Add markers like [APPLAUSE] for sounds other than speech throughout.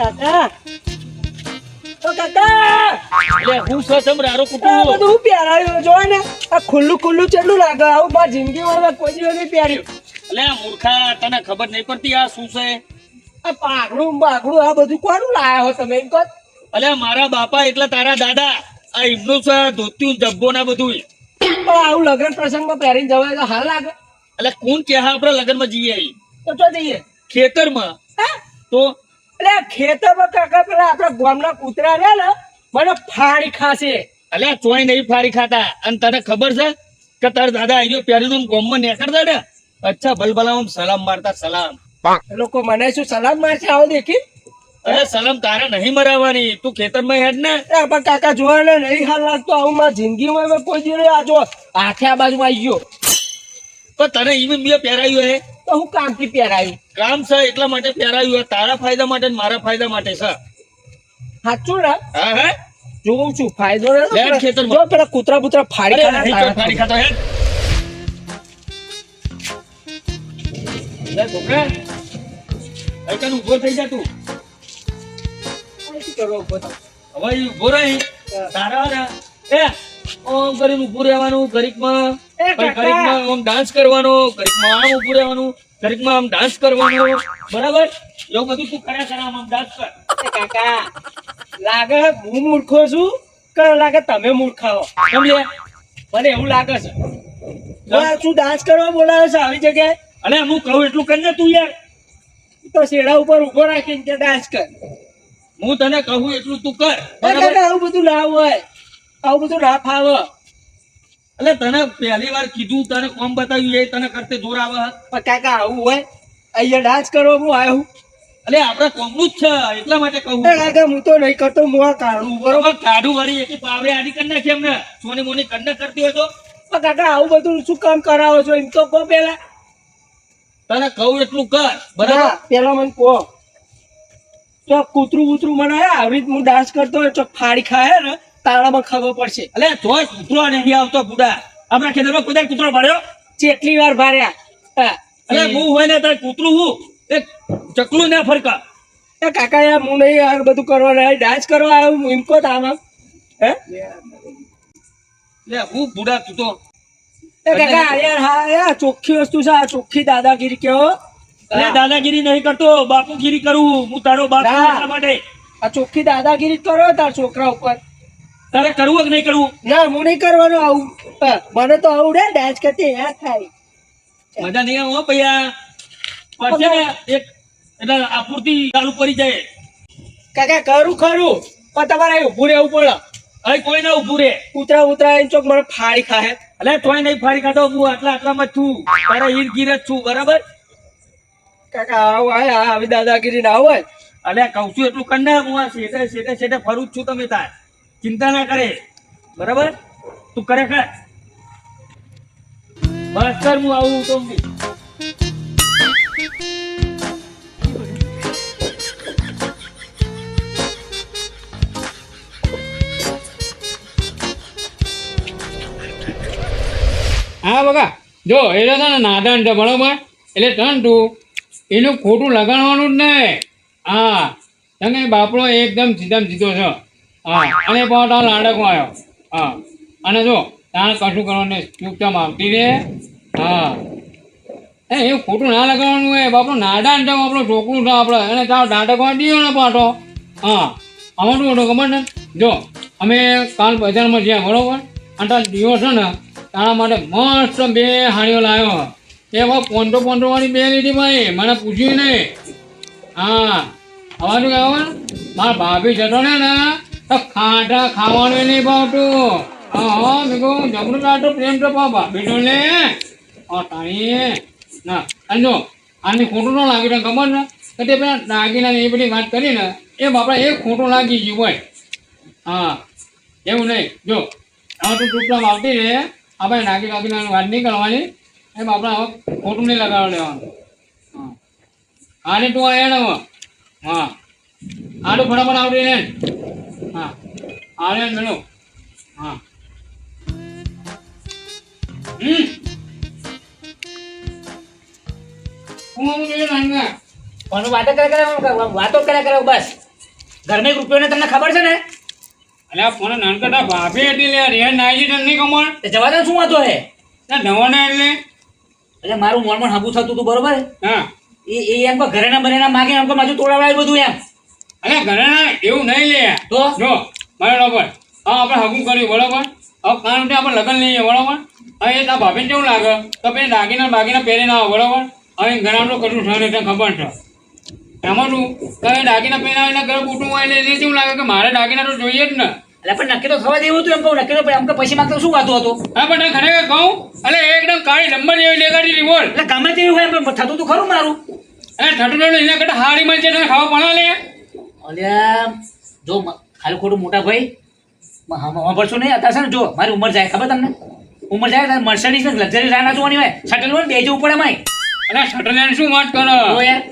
કાકા. ઓ કાકા. એટલે હું સસમ રારો આ બધું હું જો ને. આ ખુલ્લું ખુલ્લું કેટલું લાગે? આવું મારી જિંદગીમાં મેં કોઈ દિવસ નહીં પહેર્યું એટલે મૂર્ખા તને ખબર નહીં પડતી આ શું છે? આ પાઘડું બાઘડું આ બધું કોનું લાયા હો તમે એમ કહો? એટલે મારા બાપા એટલે તારા દાદા. આ એમનું છે ધોત્યું જબ્બો ના બધું પણ આવું લગ્ન પ્રસંગમાં પહેરીને જવાય તો હાલ લાગે. એટલે કોણ કે હા આપણે લગ્નમાં જઈએ તો તો જઈએ. ખેતરમાં. તો એટલે ખેતરમાં કાકા પેલા આપણા ગામના કૂતરા રહ્યા ને મને ફાડી ખાશે. એટલે ચોઈ નહીં ફારી ખાતા. અને તને ખબર છે કે તારા દાદા અહીંયા પહેરીને આમ ગામમાં નીકળતા ને? અચ્છા ભલભલા સલામ મારતા સલામ. લોકો મને શું સલામ મારશે આવો દેખી? અરે સલામ તારે નહીં મરાવવાની. તું ખેતરમાં હેડ ને. પણ કાકા જોવા ને નહીં હાલ લાગતો. આવું મારા જિંદગીમાં કોઈ દી આ જો આખે આ બાજુ આવી ગયો. તો તને ઈ મેં પહેરાયું હે? તો હું કામથી પહેરાયું? કામ છે એટલા માટે પહેરાયું. તારા ફાયદા માટે મારા ફાયદા માટે છે સાચું ને? હા હા? જોઉં છું. ફાયદો ને જો પેલા કૂતરા બુતરા ફાડી ફાડી ખાતો હે? લે છોકરા. અહીં ઊભો થઈ જા તું. શું? હવે ઈ રહી. તારા એ ઓમ કરીને ઉભું રહેવાનું. ઘડીકમાં. આમ ડાન્સ કરવાનો ઘડીકમાં આમ ઊભું રહેવાનું. ઘડીકમાં આમ ડાન્સ કરવાનો બરાબર? એવું બધું તું કર્યા કર આમ ડાન્સ કર. કાકા લાગે હું મૂર્ખો છું કે લાગે તમે મૂર્ખા હો? સમજ્યા મને એવું લાગે છે. શું ડાન્સ કરવા બોલાવે છે આવી જગ્યાએ? અને હું કહું એટલું કર ને તું યાર. તો શેડા ઉપર ઊભો રાખીને કે ડાન્સ કર. હું તને કહું એટલું તું કર બરાબર? આવું બધું ના હોય. આવું બધું ના ફાવે. એટલે તને પહેલી વાર કીધું તને કોમ બતાવ્યું એ તને કરતે જોર આવે પણ કાકા આવું હોય અહીંયા ડાન્સ કરવા હું આવ્યો એટલે આપડે કોમનું જ છે એટલા માટે કહું કાકા હું તો નહીં કરતો હું આ કાઢું બરોબર? કાઢું વળી એકી પાવડે આડી કરી નાખી એમને. સોની મોની કન્ને કરતી હોય તો? પણ કાકા આવું બધું શું કામ કરાવો છો? એમ તો કહો પેલા તને કહું એટલું કર બરાબર? પેલા મને કહો. તો કૂતરું કૂતરું મને આવી રીત હું ડાન્સ કરતો હોય તો ફાડી ખાય ને? તાળામાં ખબર પડશે. એટલે તોય કૂતરો નહીં આવતો બુડા. આપણા ખેતરમાં કુદાય કૂતરો ભર્યો કેટલી વાર ભાર્યા. એટલે હું હોય ને તારે કૂતરું હું? એક ચકલું ના ફરકા. એ કાકા યાર હું નહીં આ બધું કરવા આવ્યો ડાન્સ કરવા આવ્યો હું એમ કહો તો આમાં. હે? લે હું બુડા તું તો. કાકા યાર હા યાર ચોખ્ખી વસ્તુ છે આ ચોખ્ખી દાદાગીરી કેવો અરે દાદાગીરી નહીં કરતો બાપુગીરી કરું હું. તારો બાપ માટે. આ ચોખ્ખી દાદાગીરી કરો તાર છોકરા ઉપર. તારે કરવું કે નહીં કરવું? ના હું નહીં કરવાનું આવું. મને તો આવડે ડાન્સ કરતી હે થાય. મજા નહીં આવું ભૈયા. પછી ને એક એટલે આપૂર્તિ ચાલુ પડી જાય. કાકા કરું ખરું પણ તમારે અહીં ઉભું રહેવું પડે. અહીં કોઈ ના ઉભું રે. ઉતરા ઉતરા એને ચોક મને ફાડી ખાહે. એટલે તોય નહીં ફાડી ખાતો હું આટલા આટલામાં છું. તારા ઈર ગીર જ છું બરાબર? કાકા આવું આવી દાદાગીરી ના હોય. અલ્યા કહું છું એટલું કર ને હું આ શેઠે શેઠે શેઠે ફરું જ છું તમે તાર. ચિંતા ના કરે. બરાબર? તું કરે ખર બસ કર હું આવું તો હા બગા જો એટલે છે ને નાદાન છે, બરોબર? એટલે તન તું, એનું ખોટું લગાડવાનું જ નહીં. હા, તને બાપડો એકદમ સીધા સીધો છે. હા, અને પણ તારો નાટકમાં આવ્યો હા, અને જો, તારે કશું કરવાનું ચૂપચામ આવતી રે. હા. એ એવું ખોટું ના લગાવવાનું એ બાપડો નાડા ને આપણો છોકરું થાય આપણે, એને તારો નાટકમાં દીયો ને પાછો. હા, આમાં શું હતું ખબર ને જો, અમે કાલ બજારમાં જ્યાં બરોબર અને તાર દીવો છે ને, તારા માટે મસ્ત બે હાડીઓ લાવ્યો. એ બહુ પોન્ટો પોન્ટો વાળી બે લીધી ભાઈ, મને પૂછ્યું નહીં. હા હવે શું કહેવાનું મારા ભાભી જતો ને ખાટા ખાવાનું નહીં ભાવતું. હા હા મેં કહું જબરું લાટો પ્રેમ તો પા બેટો તાણી ના, અને આની ખોટું ન લાગ્યું તને ખબર ને? કે તે પેલા દાગીના એ બધી વાત કરી ને, એ બાપડા એ ખોટું લાગી ગયું હોય. હા, એવું નહીં. જો હવે તું ટૂંકમાં આવતી રહે. આપણે નાગી નાગીને વાત નહીં કરવાની. એ બાપડા હવે ખોટું નહીં લગાવવા લેવાનું હા. આને તું આવ્યા ને હા. આડું ફટાફટ આવડી ને હા. આનંદ મેળો હા. હમ. હું પણ વાતો કરે કરે વાતો કરે કરે બસ. ઘરમાં રૂપિયો ને તમને ખબર છે ને? અલે આ ફોન નાનકડા ભાભી લે રેડ નાઈ છે નહીં કમણ તે જવા દે શું વાંધો હે? ના નવાના એટલે. એટલે મારું મોણ મોણ હાબુ થતું હતું બરોબર? હા. એ એ એમ ઘરે ના બને ના માગે એમ કોઈ માજુ તોડાવડાય બધું એમ. ઘરે ના એવું નહીં લે. તો? જો બરાબર હા આપણે હગું કર્યું બરાબર? હવે કારણ કે આપણે લગ્ન લઈએ બરાબર? હવે એ તારા ભાભીને કેવું લાગે? તો પછી દાગીના બાગીના પહેરીને આવો બરાબર? હવે ઘણા કશું છે ને ખબર છે. એમાં શું? તમે દાગીના પહેરીને આવીને ઘરે કુટુંબ હોય એટલે કેવું લાગે કે મારે દાગીના તો જોઈએ જ ને? એટલે પણ નક્કી તો થવા દેવું હતું એમ કહું નક્કી તો એમ કે પછી માગતો શું વાતો હતો? હા પણ તને ખરેખર કહું એટલે એકદમ કાળી નંબર જેવી દેખાડી હતી બોલ. એટલે ગમે તેવી હોય પણ થતું તો ખરું મારું. એ થતું એના કરતા હાડી મળી તને ખાવા પણ લે. અલ્યા જો ખાલી ખોટું મોટા ભાઈ સાંભળશો નહીં અત્યારે છે ને જો મારી ઉંમર જાય ખબર તમને? ઉંમર જાય તમે મર્સડીઝ ને લક્ઝરી રાના જોવાની હોય શટલ હોય ને બે જવું પડે માય અરે સટલેન્ડ શું વાત કરો? તો યાર.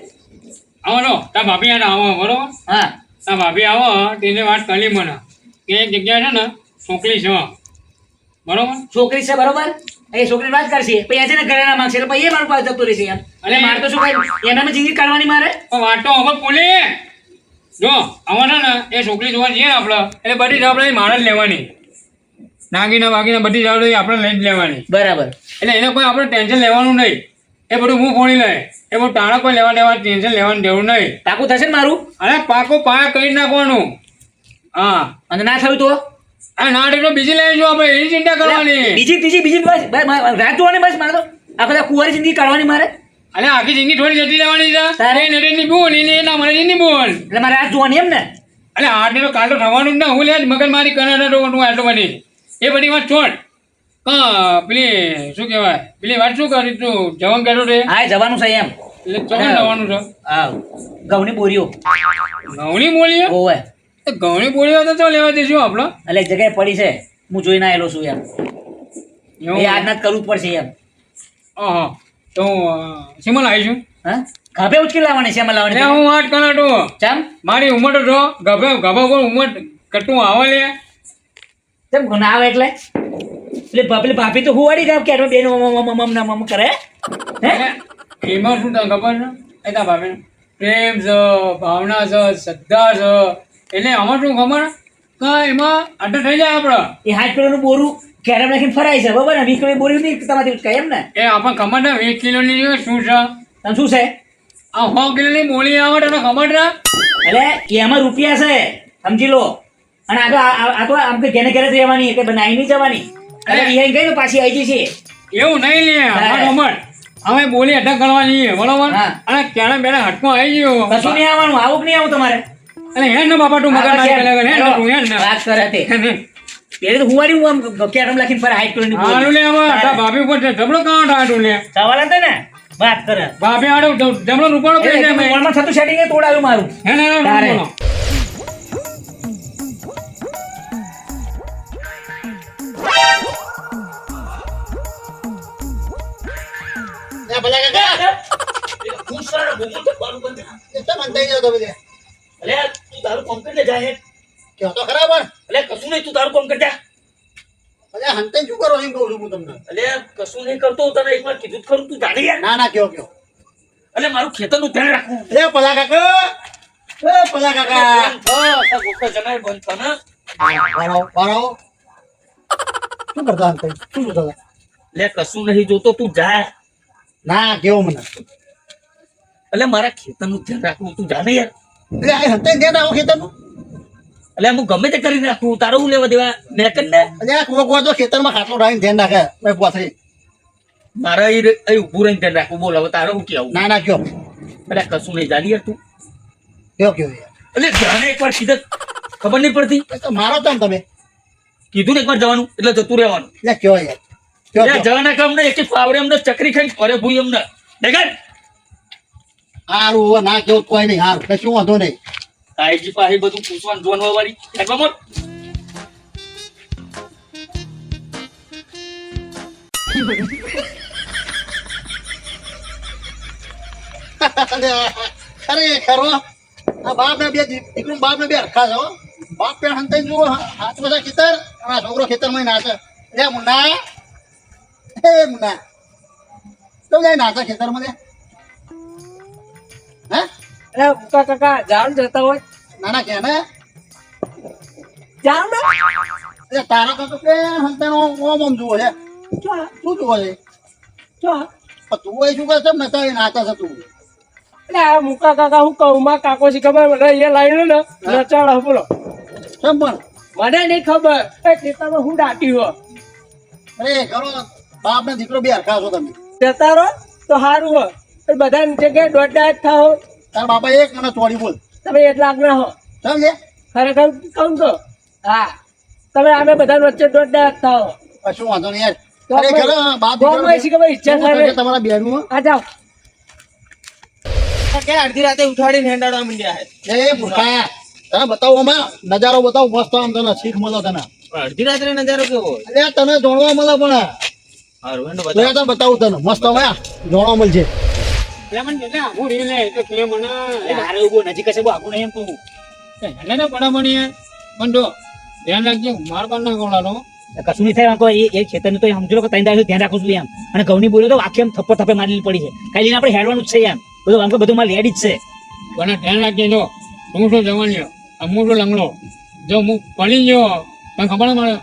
આવો તાર ભાભી આને આવો બરોબર? હા. તાર ભાભી આવો તેને વાત કરી મને. કે એક જગ્યા છે ને છોકરી છે બરોબર? છોકરી છે બરોબર? એ છોકરી વાત કરશે. પછી આજે ને ઘરે ના માંગશે. એટલે પછી એ મારું પાસે જતું રહેશે યાર. અને. મારે તો શું કઈ એનામાં જિંદગી કાઢવાની મારે. વાતો તો હવે બોલી. જો છે ને એ છોકરી જોવા જઈએ ને આપણે એટલે બધી જવાબદારી મારે જ લેવાની. નાગીના બાગીના બધી જવાબદારી આપણે લઈ જ લેવાની. બરાબર. એટલે એને કોઈ આપણે ટેન્શન લેવાનું નહીં. એ બધું હું ફોડી લે એ બધું ટાણા કોઈ લેવા દેવા ટેન્શન લેવાની જરૂર નહીં. પાકું થશે ને મારું? અરે પાકો પાયા કરી નાખવાનું. હા. અને ના થયું તો? આ ના તો બીજી લઈ આપણે એની ચિંતા કરવાની. બીજી ત્રીજી બીજી બસ રાત જોવાની બસ મારે તો. આખો દાડો કુંવારી જિંદગી કાઢવાની મારે. અરે આખી જિંદગી થોડી જતી રહેવાની છે. તારે? એ ની બોન એને એના મને ની બોન એટલે મારે આ જોવાની એમ ને? અને આટલે તો કાલ તો થવાનું જ ના હું લે મગજ મારી કરે તો હું આટલો બની. એ બધી વાત છોડ. હા પેલી શું કહેવાય? પેલી વાત શું કરી તું? જવાનું કહેતો રે હા જવાનું છે એમ. એટલે ચોકન જવાનું છે. હા. ઘઉંની બોરીઓ. ઘઉંની બોરીઓ? ઓવે. તો ઘઉંની બોલીઓ તો તો લેવા દઈશું આપણો? એટલે જગ્યાએ પડી છે. હું જોઈને આવેલો છું એમ? એ આજના જ કરવું જ પડશે એમ. હા તો સિમલ લાવીશું હા? ગભે ઉચકી લાવવાની શેમાં લાવવાની હું વાત કનાટો તું ચમ? મારી ઉંમર તો ગભે ગભા પર ઉંમર કટું આવે લે. કેમ ગુના આવે એટલે? એટલે પેલી ભાભી તો હુવાડી ગામ કે બેન મમ મમ મમ કરે? હે? એમાં શું તને ખબર છે? એ તારા ભાભીને. પ્રેમ છે ભાવના છે શ્રદ્ધા છે. એટલે આમાં શું ખબર? કે એમાં અટક થઈ જાય આપણે એ હાથ પેલાનું બોરું. કેરમ નાખીને ફરાય છે? બરાબર ને? વીસ કિલો બોરી નહીં તમારી ઉચકાય એમ ને? એ આપણને ખબર ને વીસ કિલો ની શું છે? તને શું છે? આ સો કિલોની બોલી આવે તને ખબર છે? એટલે એમાં રૂપિયા છે સમજી લો. અને આ તો આ તો આમ કે ઘેરે ઘેરે રહેવાની કે બનાવી નહીં જવાની. એટલે રિહાઈ ગઈ ને પાછી આવી જશે. એવું નહીં લે ખબર અમે બોલી અટક કરવા જઈએ બરોબર? અને ક્યારે બેડા હટકો આવી ગયો. કશું નહીં આવવાનું આવું નહીં આવું તમારે. એટલે હે ને બાપા તું મગર મારી કરે હે ને તું હે ને. વાત કરે તે. [LAUGHS] પેલી તો હુવાડી હું આમ કેરમ લાખીને ફરે હાઈટ કિલોની બોરી. હાલું આમાં તારા ભાભી ઉપર જબડો કાં ટાટું લે સવાલ હતા ને? વાત કરે. ભાભી આડો જબડો રૂપાળો પડી જાય મેં. મોલમાં થતું સેટિંગ મારું. હે ને ને, થઈ ગયો તો બધે. તું તારું ખરા પણ અલ્યા, કશું નહીં તું તારું કામ કરી જા અલ્યા હંતે શું કરો એમ કહું છું હું તમને. કશું નહીં કરતો તને. એકવાર કીધું ખરું તું જાણી યાર ના ના કયો કયો. અલ્યા, મારું ખેતરનું ધ્યાન રાખવું એ પલા કાકા. એ ભલા કાકા. ગોખા જણાય બંધ હા. વાળો વાળો શું કરતા હંતે શું જોતા હતા? કશું નહીં જોતો તું જા. ના કેવો મને? એટલે મારા ખેતરનું ધ્યાન રાખવું તું જાણે યાર એટલે આ હંતે ધ્યાન રાખો ખેતરનું? અલ્યા, હું ગમે તે કરી નાખું તારો હું લેવા દેવા? મેં કર ને. એટલે આ કુવા કુવા તો ખેતરમાં ખાટલો રાખીને ધ્યાન રાખે. મેં પોથરી. મારે એ ઊભું રહીને ધ્યાન રાખવું. બોલ હવે તારો હું કેવું? ના ના કયો? એટલે કશું નહીં જાણી યાર તું. કયો કયો યાર એટલે જાણે એકવાર સીધા ખબર નહીં પડતી? તો મારો તમ તમે. કીધું ને એકવાર જવાનું એટલે જતું રહેવાનું. એટલે કયો યાર? જવાના કામ ને એક પાવડે અમને ચકરી ખાઈ ફરે ભૂઈ અમને. દેખાય? હારું ના કેવું કોઈ નહીં હારું. કશું વાંધો નહીં. આઈજી પાસે બધું પૂછવાનું જોવાનું વાળી એટલા મોટ અરે, ખરો. આ બાપ ને બે દીકરું બાપ ને બે હરખા છો. બાપ પેણ હંતાઈ જુઓ હાથ બધા ખેતર અને છોકરો ખેતરમાં નાચે. લે, મુન્ના. હે, મુન્ના. તો જાય નાચે ખેતરમાં અરે કાકા કાકા જાણ જતા હોય? નાના કે ને જાવ ને? એટલે તારા કાકો કે હંતાનો ઓમ ઓમ જુઓ છે. શું જુઓ છે? તું એ શું કરે છે નતા એ નાતા છે તું. એટલે આ મુકા કાકા હું કહું માં કાકો છે ખબર? મને લાવીને ને નચાડો બોલો. કેમ પણ? મને નહીં ખબર. એ ખેતરમાં હું દાટી હો અરે બાપ ને દીકરો બે હરખા છો તમે. જતા રહો તો સારું હો બધા બધાની જગ્યાએ દોઢ દાંત થાઓ તારા બાપા એક મને ચોરી બોલ. તમે એટલા આગળ હો. સમજે ખરેખર કહું તો હા. તમે અમે બધા વચ્ચે દોઢ દાંત હો કશું વાંધો નહીં યાર. તમારા બેનું આ જાઓ. કે અડધી રાતે ઉઠાડીને હેંડાડવા માંડ્યા હે? એ ભૂખા. તને બતાવો આમાં. નજારો બતાવો મસ્ત આમ તને શીખ મળો તને. અડધી રાત્રે નજારો કેવો અરે તને જોડવા મળે પણ. બતાવું. તને મસ્ત જોડવા મળશે કશું નહીં થાય એ એ ખેતરનું તો સમજો કે ત્રણ દાડે ધ્યાન રાખું છું એમ. અને ઘઉંની બોલ્યો તો આખી એમ થપ્પો થપ્પે મારેલી પડી છે. ખાલી આપણે હેડવાનું જ છે એમ. બધું આમ બધું મારે લેડી જ છે. પણ ધ્યાન રાખજે જો હું શું જવાની હું શું લંગડો. જો હું પડી ગયો તને ખબર મારે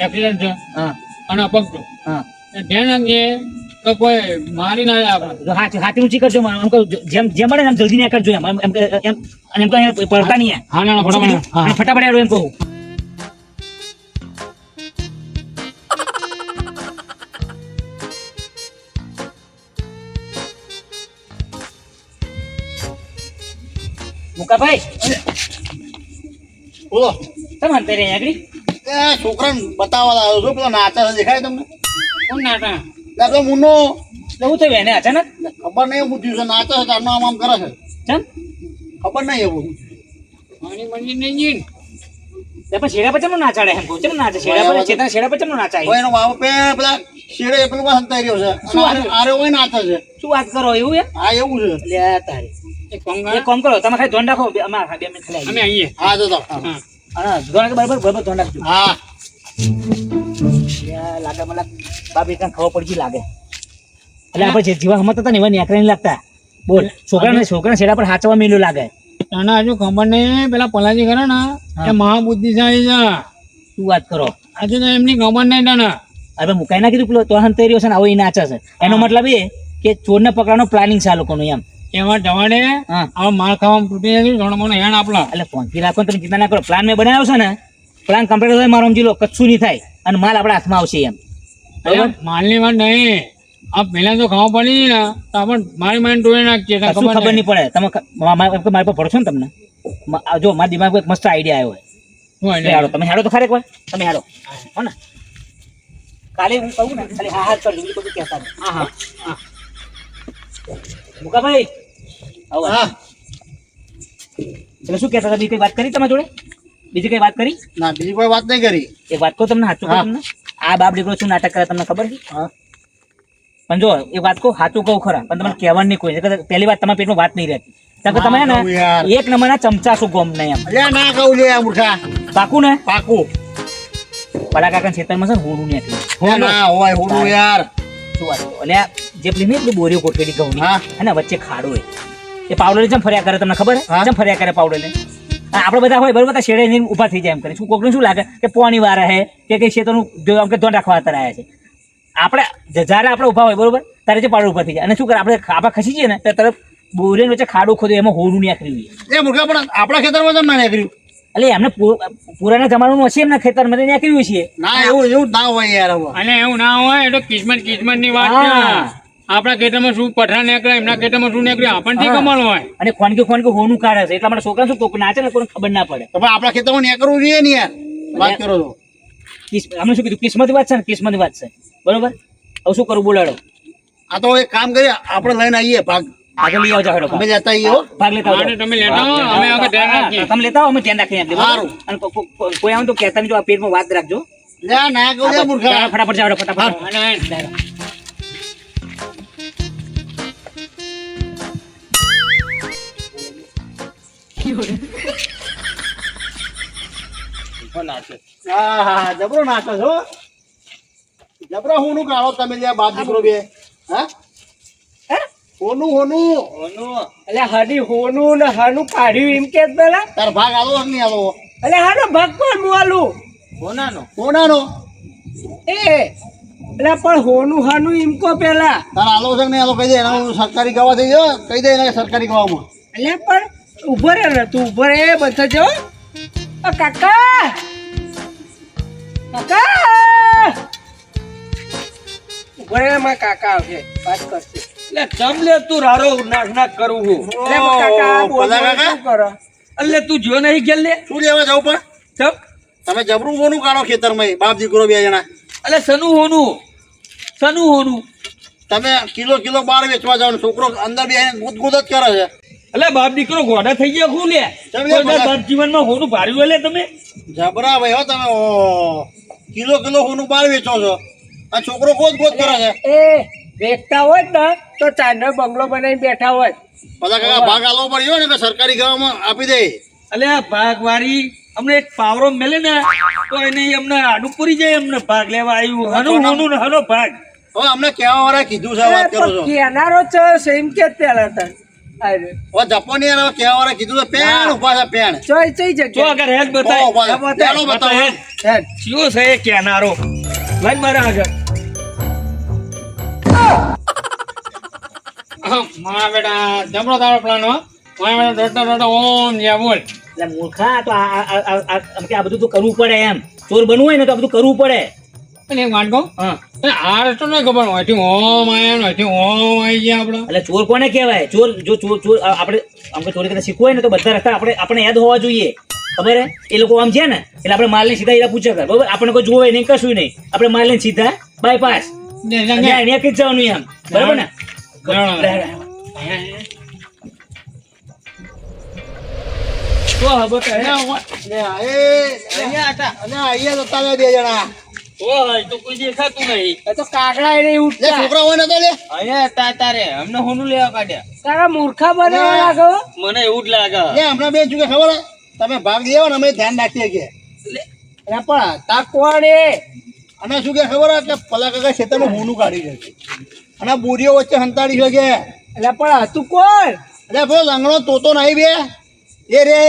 એક્સિડન્ટ છે. હા. અને અપગ છું હા. ધ્યાન રાખજે તો કોઈ મારી ના આપણે તો હાથ હાથી ઊંચી કરજો એમ કહું જેમ જેમ મળે એમ જલ્દી નહીં કરજો એમ. એમ એમ અને એમ કહો પડતા નહીં હા ના ના, ફટાફટ ફટાફટ એમ કહું. મુકાભાઈ. બોલો. તમે અંતે આગળ? છોકરાને બતાવવા આવ્યો છો પેલો નાતા દેખાય તમને? કોણ નાટા પેલો મુન્નો. એવું થયું એને અચાનક? ખબર નહીં એવું થયું છે નાચે છે તારનો આમ આમ કરે છે. ચમ? ખબર નહીં એવું. પાણી મરજી નહીં જીન પણ શેડા પર ચમનો નાચાડે એમ કહું? ચમ નાચે? શેડા પર? ચેતન શેડા પર ચમનો નાચાય? એનો બાપ પે પેલા શેડે પેલું પણ સંતાઈ રહ્યો છે. શું વાત? આરે- હોય નાચે છે. શું વાત કરો? એવું એ હા એવું છે. લે તારી. એક કામ કર. એક કામ કરો તમે ખાલી ધોન રાખો અમારા બે મિનિટ ખાલી અમે. આવીએ હા જો તો હા. અને ધોન બરાબર બરાબર ધોન રાખજો. હા. લાગે મને બાપ એક ખબર પડતી લાગે. એટલે આપણે જીવા હમત હતા ને એવા નેકરા નહીં લાગતા. બોલ છોકરાને છોકરાને શેડા પર હાચવા મેલું લાગે. તને હજુ ખબર નહીં પેલા પલાજી કરે ને એ મહાબુદ્ધિશાળી છે શું વાત કરો? આજે તો એમની ખબર નહીં તને. અરે મુકાઈ ના કીધું પેલો તો હંતાઈ રહ્યો છે ને આવો એ નાચે છે. એનો મતલબ એ કે ચોરને પકડવાનો પ્લાનિંગ છે આ લોકોનું એમ. એમાં જવાડે હા. આ માર ખાવામાં તૂટી મને હેણ એટલે ફોનથી રાખો તમે ચિંતા ના કરો. પ્લાન મેં બનાવ્યો છે ને પ્લાન કમ્પ્લીટ થાય મારો સમજી લો કચ્છું નહીં થાય અને માલ આપણા હાથમાં આવશે એમ. બરાબર? માલની વાત નહીં. આ પહેલાં તો ખાવા પડી ને તો આપણે મારી માઇન્ડ તોડી નાખીએ કશું ખબર નહીં. પડે. તમે મારી પર ભરોસો ને તમને? જો મારા દિમાગમાં એક મસ્ત આઈડિયા આવ્યો હોય. idea? તમે હેડો તો ખરેખર. તમે હેડો હો ને? કાલે હું કહું ને ખાલી હા હા કરજો બીજું બધું કહેતા હા હા હા. મુકાભાઈ? આવો. હા. એટલે શું કહેતા હતા? બીજી કઈ વાત કરી તમારા જોડે? બીજી કઈ વાત કરી? ના બીજી કોઈ વાત નહીં કરી. એક વાત કહું તમને સાચું કહું તમને? આ બાપ દીકરો શું નાટક કરે તમને ખબર છે? પણ જો એ વાત કહું સાચું કહું ખરા પણ તમને કહેવાનું નહીં કોઈ. પહેલી વાત તમારા પેટમાં વાત નહીં રહેતી. તમે ના. ને એક નંબરના ચમચા શું ગોમ નહીં એમ. અલ્યા ના કહું લે મૂર્ખા. પાકું ને? પાકું. પડા કાકા ખેતરમાં છે ને હોરું નહીં હે ના હોય હોડું યાર. શું વાત? એટલે જે પેલી નહીં પેલી બોરીઓ કોટકેલી ઘઉંની હા. ને વચ્ચે ખાડો હોય. એ પાવડર જેમ ફર્યા કરે તમને ખબર હા. ચમ ફર્યા કરે પાવડો ને આપણે બધા હોય બરોબર શેડે જઈને ઊભા થઈ જાય એમ કરે શું કોકને શું લાગે? કે પોણી વાર હે કે કઈ આમ કે ધોન રાખવા અત્યારે આવ્યા છે. આપણે જ્યારે આપણે ઊભા હોય બરોબર ત્યારે જે પાડો ઊભા થઈ જાય. અને શું કરે? આપણે આપણે ખસી જઈએ ને ત્યારે તરફ બોરીની વચ્ચે ખાડો ખોદ્યો એમાં હોરું નીકળ્યું હોય એ મુર્ગા પણ આપણા ખેતરમાં તો ના નીકળ્યું. એટલે એમને પુરાના જમાનામાં હશે એમના ખેતરમાં તો નીકળ્યું છે ના એવું એવું ના હોય યાર અને એવું ના હોય એટલે કિસ્મત કિસ્મતની વાત. આપણા ખેતરમાં શું પઠરા નીકળે એમના ખેતરમાં શું નીકળે આપણને શી કમાલ હોય. અને ખોનકી ખોનકી હોનું કાઢે છે. એટલા માટે છોકરા શું કોક નાચે ને કોઈને ખબર ના પડે. પણ આપણા ખેતરમાં નીકળવું જોઈએ ને યાર. વાત કરો છો અમે શું કીધું? કિસ્મત વાત છે ને? કિસ્મત વાત છે. બરોબર? હવે શું કરું? બોલાડો. આ તો એક કામ કરીએ. આપણે લઈને આવીએ ભાગ. આગળ લઈ આવજો હેડો ભાગ. લેતા આવજો. તમે લેતા આવો, અમે આગળ ધ્યાન રાખીએ. તમે લેતા આવો અમે ધ્યાન રાખીએ સારું. અને કોઈ આવે તો કહેતા નહીં જો આ પેટમાં વાત રાખજો. ના કહું મૂર્ખા ફટાફટ જાઓ ફટાફટ હા હા જબરો નાખો છો જબરો હું નું કાઢો તમે જ્યાં બાપ દીકરો બે. હા? હોનું હોનું. એટલે હની હોનું ને હાનું કાઢ્યું એમ કે પેલા. તાર ભાગ આલો નહીં આલો? એટલે હાનો ભાગ પણ હું આલું. હોનાનો. હોનાનો. એ એટલે પણ હોનું હાનું એમ કો પેલા. તાર આલો છે કે નહીં આલો? કહી દે એના સરકારી ગવા થઈ ગયો. કહી દે એને સરકારી ગવામાં એટલે પણ ઊભો રે ને તું ઊભો રે બધા જો કાકા! કાકા! ઊભો રે માં કાકા આવશે. વાત કરશે. એટલે જમ લે તું રારો નાક નાક કરું હું એટલે કાકા બોલ કાકા? શું કરો? એટલે તું જો નહીં ગેલ લે. શું લેવા જાવ પણ? જમ. તમે જબરું હોનું કાઢો ખેતરમાં બાપ દીકરો બે જણા. એટલે સનુ હોનું. સનુ હોનું. તમે કિલો કિલો બાર વેચવા જાવ છોકરો અંદર બે ગુદ ગુદ જ કરે છે. એટલે બાપ દીકરો ગોડા થઈ ગયા હું લે. બાપ જીવનમાં હોનું ભાર્યું લે તમે? જબરા ભાઈ હો તમે ઓ કિલો કિલો હોનું બાર વેચો છો. આ છોકરો ગોદ ગોદ કરે છે. એ વેચતા હોય ને તો ચાંદો બંગલો બનાવી બેઠા હોય. બધા કાકા ભાગ આલવો પડ્યો ને કે સરકારી ગામમાં આપી દે. એટલે આ ભાગ વાળી અમને એક પાવરો મળે ને તો એને અમને આડું પૂરી જાય અમને ભાગ લેવા આવ્યું. હનું હોનું ને હનો ભાગ. હવે અમને કહેવા વાળા કીધું છે વાત કરો છો. કેનારો છો સેમ કે પેલા તને હવે જપોની યાર હવે કીધું પેણ ઊભા છે પેણ. ચોય ચઈ જગ્યા આગળ અગર હો, બતાય. બતાય, પેલો બતાય. હેડ. ચિયો છે એ કેનારો લઈ મારા આગળ. મારા બેટા જમણો તારો પ્લાન હો. મારા બેટા દોડતો દોડતો ઓમ જ્યાં બોલ. એટલે મૂર્ખા તો આ આ- આ આ- આમ કે આ બધું તો કરવું પડે એમ. ચોર બનવું હોય ને તો આ બધું કરવું પડે. અને એક વાત કહું. આ રસ્તો નહીં ખબર અહીંથી ઓમ આયા ને હોયથી ઓમ આવી ગયા આપણે એટલે ચોર કોને કહેવાય? ચોર જો ચોર ચોર આપણે આમ ચોરી કરતા શીખવું હોય ને તો બધા રસ્તા આપણે આપણે યાદ હોવા જોઈએ. ખબર એ લોકો આમ છે ને એટલે આપણે માલ સીધા હીરા પૂછ્યા કર. બરોબર? આપણે કોઈ જોવે નહીં કશું નહીં. આપણે માલની સીધા બાયપાસ ને. અહીંયા કઈ જવાનું એમ. બરાબર ને. તો હવે અહીંયા હતા. અને અહીંયા જતા બે જણા. ઓય તો કોઈ દેખાતું નહીં. એ તો કાગડા એને ઉઠતા છોકરા હોય ને તો લે. તારે અમને હોનું લેવા કાઢ્યા. તારા મૂર્ખા બનાવવા લાગો? મને એવું જ લાગે. લે હમણાં બે ચૂકે ખબર હે? તમે ભાગ લેવા ને અમે ધ્યાન રાખીએ કે. પણ તા કોણ એ? અને શું કે ખબર એટલે કે પલા કાકા ખેતરમાં હોનું કાઢી દે અને બોરીઓ વચ્ચે સંતાડી છે કે. એટલે પણ તું કોણ? એટલે ભાઈ લંગડો તોતો નહીં બે. એ રે.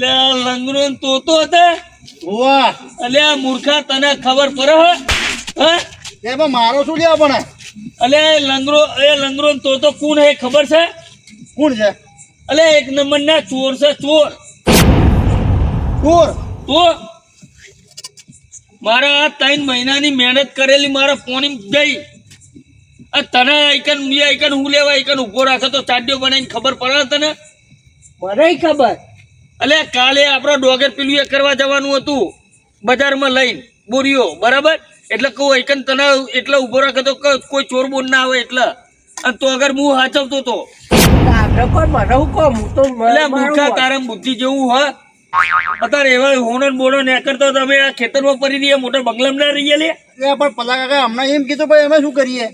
લે આ લંગડો તોતો હતા. વાહ અલે આ મૂર્ખા તને ખબર પડે હે? હે? એમાં મારો શું લેવા પણ? અલે એ લંગડો એ લંગડો તોતો કોણ હે ખબર છે? કોણ છે? અલે એક નંબર ના ચોર છે ચોર. ચોર? તો મારા આ ત્રણ મહિનાની મહેનત કરેલી મારા પોણી ગઈ આ તને આઈકન મેં આઈકન હું લેવા આઈકન ઊભો રાખે તો ચાડ્યો બનાવીને ખબર પડે તને? મને ખબર. અલે કાલે આપણો ડોગર પેલું એ કરવા જવાનું હતું બજારમાં લઈને. બોરીઓ બરાબર? એટલે કહું એકન તને એટલે ઊભો રાખે તો કોઈ ચોર બોર ના આવે એટલે. અને તો અગર હું હાચવતો તો? એટલે બુદ્ધિ જેવું હ? અત્યારે એવા ને બોનો ને કરતો તમે આ ખેતરમાં પડી રહીએ મોટા બંગલામાં ના રહીએ લે? પણ પલા કાકા હમણાં એમ કીધું ભાઈ અમે શું કરીએ?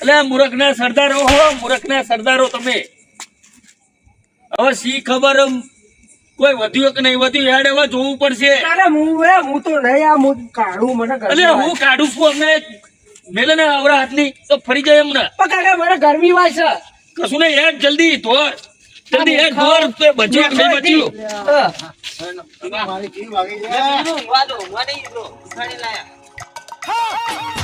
એટલે મૂર્ખના સરદારો હો મૂર્ખના સરદારો તમે. હવે સી ખબર કોઈ વધ્યું કે નહીં વધ્યું યાર હવે જોવું પડશે. અરે હું એ હું તો નહીં આ હું કાઢું મને એટલે હું કાઢું છું અમને. મેલે ને આવરા હાથની તો ફરી જાય એમને પણ કાકા મને ગરમી વાય છે. કશું નહીં યાર જલ્દી ધોર. જલ્દી યાર ધોર તો બચ્યું કે નહીં બચ્યું? મારી જીવ વાગી જાય ઊંઘવા દો ઊંઘવા નહીં ઉઠાડી લાયા.